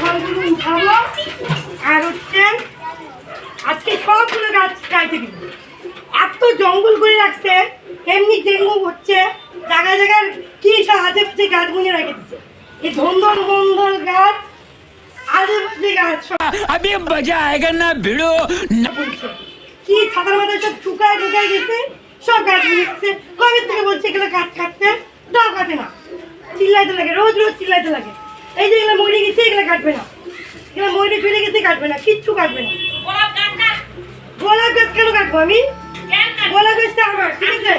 ফলগুলো উঠাবো। আর হচ্ছে আজকে সবগুলো গাছ কাটে দিব এত জঙ্গল করে রাখছে এমনি ডেঙ্গু হচ্ছে জায়গায় জায়গায় কী সব হাতে ফুটে গাছ বুনে রেখে দিচ্ছে এই ধন্দল বন্ধল গাছ গাছ মজা না ছাতার সব গেছে গেছে বলছে এগুলো গাছ না। চিল্লাইতে লাগে রোজ রোজ চিল্লাইতে লাগে। এই যে এগুলো মরে গেছে এগুলো কাটবে না এগুলো মরে ফেলে গেছে কাটবে না কিচ্ছু কাটবে না গোলাপ গাছ কেন কাটবো আমি গোলাপ গাছটা আমার ঠিক আছে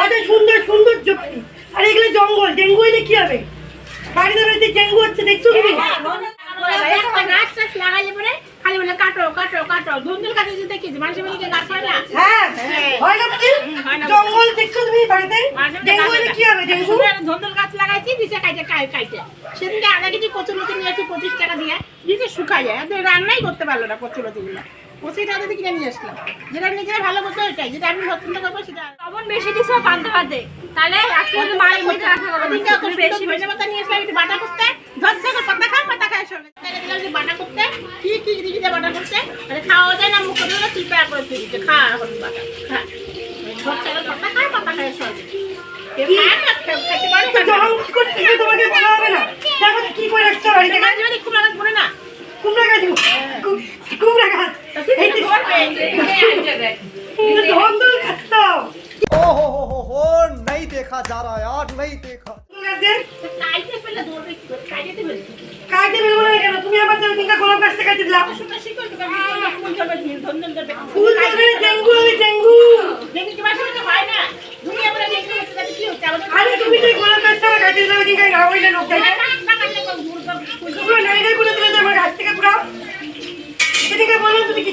ওদের সুন্দর সুন্দর জমি আর এগুলো জঙ্গল ডেঙ্গু হইলে কি হবে বাড়িতে বাড়িতে ডেঙ্গু হচ্ছে দেখছ তুমি হয় হ্যাঁ হয় হয় না। দেখছ তুমি বাড়িতে? ডেঙ্গু হয় কি হবে ডেঙ্গু। ধুন্দুল গাছ লাগাইছি দিছে কাইটে কাই- কাইটে। সেদিনকে আধা কেজি কচুলতি নিয়েছি পঁচিশ টাকা দিয়ে দিছে শুকাই যায়। রান্নাই করতে পারল না কচুলতি গুলো। পঁচিশ টাকা দিয়ে কিনে নিয়ে আসলাম। যেটা নিজেরা ভালো করতে ওইটাই। যেটা আমি পছন্দ করব সেটা লবণ বেশি দিছো পান্তা ভাতে তাহলে আজকে মায়ের মধ্যে রাখা অত বেশি ধনে পাতা নিয়ে আসলাম একটু বাটা করতে। ধরছে করে পাতা খাও পাতা খায় সঙ্গে বাটা করতে। কি কি দিকে বাটা করতে? আরে খাওয়া যায় না মুখ করে চিপা করে দিতে খা এখন বাটা। খা। नहीं देखा जा रहा यार नहीं देखा ধন্দল গাছের খাইতে পেলে ধরবে কি করে খাইতে দেবে কাটে বেরোবো না কেন তুমি আমার জন্য তিনটা গোলাপ গাছটা কাটে দিলাম শুনে শিখো তো ফুল ধরবে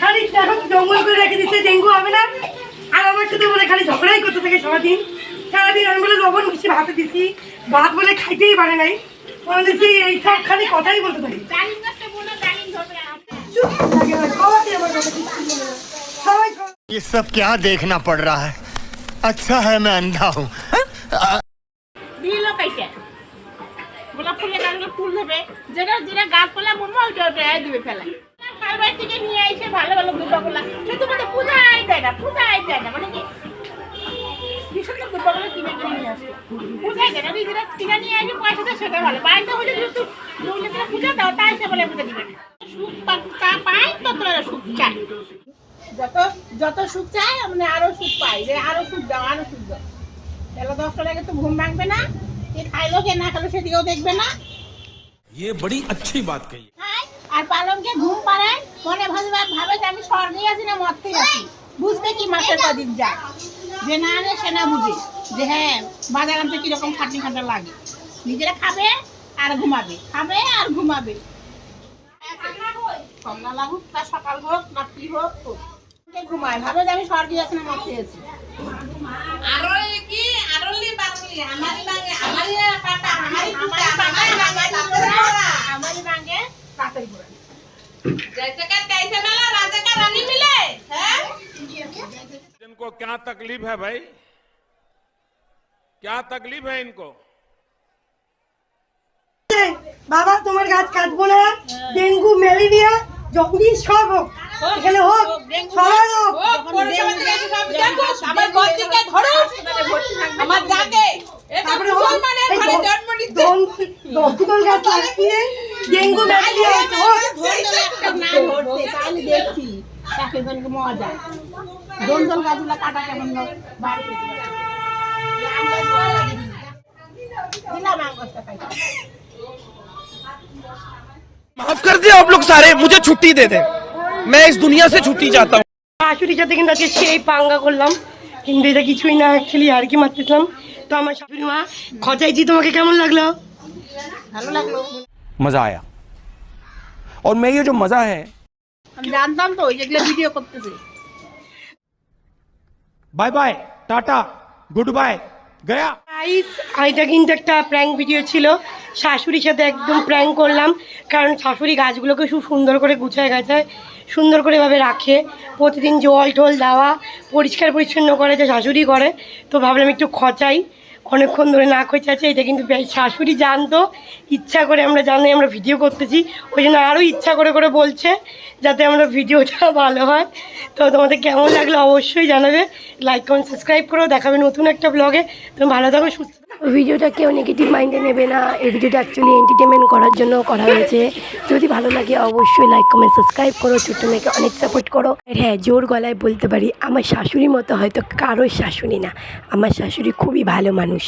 খালি দেখো জঙ্গল করে রেখে দিচ্ছে ডেঙ্গু হবে না আর আমার সাথে বলে খালি ঝগড়াই করতে থাকে সারাদিন সারাদিন আমি বলে লবণ বেশি ভাতে দিছি ভাত বলে খাইতেই পারে নাই বলে দিচ্ছি এই সব খালি কথাই বলতে থাকি চুপ লাগে না, খাওয়াতে আমার কথা কিচ্ছু বলে না। সবাই খাওয়া- ये सब क्या देखना पड़ रहा है अच्छा है मैं अंधा हूँ গোলাপ ফুলের গাছগুলো ফুল দেবে যেটা যেটা গাছ পালা মনে হয় ওইটা ওইটা দিবে ফেলা কারবার থেকে নিয়ে এসে ভালো ভালো দুর্গাগুলা শুধু মানে পূজাই দেয় না পূজাই দেয় না মানে কি ভীষণ তো দুর্গাগুলো কিনে কিনে নিয়ে আসে পূজাই দেয় না নিজেরা কিনে নিয়ে আসে পয়সা দেয় সেটা ভালো বাড়িতে হলে যেহেতু বললে তোরা পূজা দাও তাই সে বলে পূজা দিবে না। সুখ পা- চা পাই তত এরা সুখ চাই যত যত সুখ চাই মানে আরো সুখ পাই যে আরো সুখ দাও আরো সুখ দাও বেলা দশটা লাগে তো ঘুম ভাঙবে না কে খাইলো কে না খাইলো সেদিকেও দেখবে না ये बड़ी अच्छी बात कही খায় আর পালনকে ঘুম পাড়ায় মনে ভাবে ভাবে যে আমি স্বর্গে আছি না মরতে আছি। বুঝবে কি মাসের কদিন যায়? যে না রে সে না বুঝে। যে হ্যাঁ বাজার আনতে কীরকম খাটনি খাটা লাগে। নিজেরা খাবে আর ঘুমাবে। খাবে আর ঘুমাবে। কমলা লাগুক তা সকাল হোক না কি হোক। ঘুমায়? ভাবে যে আমি স্বর্গে আছি না মরতে আছি। আমারই পাতা, আমারই পাতা, আমারই পাতা, আমারই ভাঙে পাতাই ঘোরা इनको क्या तकलीफ है भाई क्या तकलीफ है इनको বাবা তোমার গাছ কাটবো না ডেঙ্গু ম্যালেরিয়া জন্ডিস সব হোক এখানে হোক সবাই হোক আমার গতিকে ধরো আমার যাকে তারপরে হোক এই দন- দন্তল গাছ লাগিয়ে ডেঙ্গু ম্যালেরিয়া হোক আমি দেখছি তাকে জনকে মজা দন্দল গাছগুলো কাটা কেমন লোক বাড়ি থেকে। দিলাম আম গাছটা খাইতে। माफ कर दिया आप लोग सारे मुझे छुट्टी दे दे मैं इस दुनिया से छुट्टी चाहता हूँ শাশুড়ির সাথে কিন্তু আজকে সেই পাঙ্গা করলাম কিন্তু এটা কিছুই না অ্যাকচুয়ালি আর কি মারতেছিলাম তো আমার শাশুড়ি মা খচাইছি তোমাকে কেমন লাগলো ভালো লাগলো मजा आया और मैं ये जो मज़ा है আমি জানতাম তো ওই যেগুলো ভিডিও করতেছে bye bye tata goodbye गया গাইস এটা কিন্তু একটা প্র্যাঙ্ক ভিডিও ছিল শাশুড়ির সাথে একদম প্র্যাঙ্ক করলাম কারণ শাশুড়ি গাছগুলোকে খুব সুন্দর করে গুছায় গাছায় সুন্দর করে এভাবে রাখে প্রতিদিন জল টল দেওয়া পরিষ্কার পরিচ্ছন্ন করে যে শাশুড়ি করে তো ভাবলাম একটু খচাই অনেকক্ষণ ধরে না চাচ্ছে এটা কিন্তু শাশুড়ি জানতো, ইচ্ছা করে আমরা জানি আমরা ভিডিও করতেছি। ওই জন্য আরও ইচ্ছা করে করে বলছে যাতে আমরা ভিডিওটা ভালো হয়। তো তোমাদের কেমন লাগল অবশ্যই জানাবে। লাইক কমেন্ট সাবস্ক্রাইব করো। দেখাবে নতুন একটা ব্লগে তুমি ভালো থাকো, সুস্থ। ভিডিওটা কেউ নেগেটিভ মাইন্ডে নেবে না। এই ভিডিওটা অ্যাকচুয়ালি এন্টারটেনমেন্ট করার জন্য করা হয়েছে। যদি ভালো লাগে অবশ্যই লাইক কমেন্ট সাবস্ক্রাইব করো। ছোট্ট মেয়েকে অনেক সাপোর্ট করো। হ্যাঁ জোর গলায় বলতে পারি, আমার শাশুড়ির মতো হয়তো কারোর শাশুড়ি না। আমার শাশুড়ি খুবই ভালো মানুষ।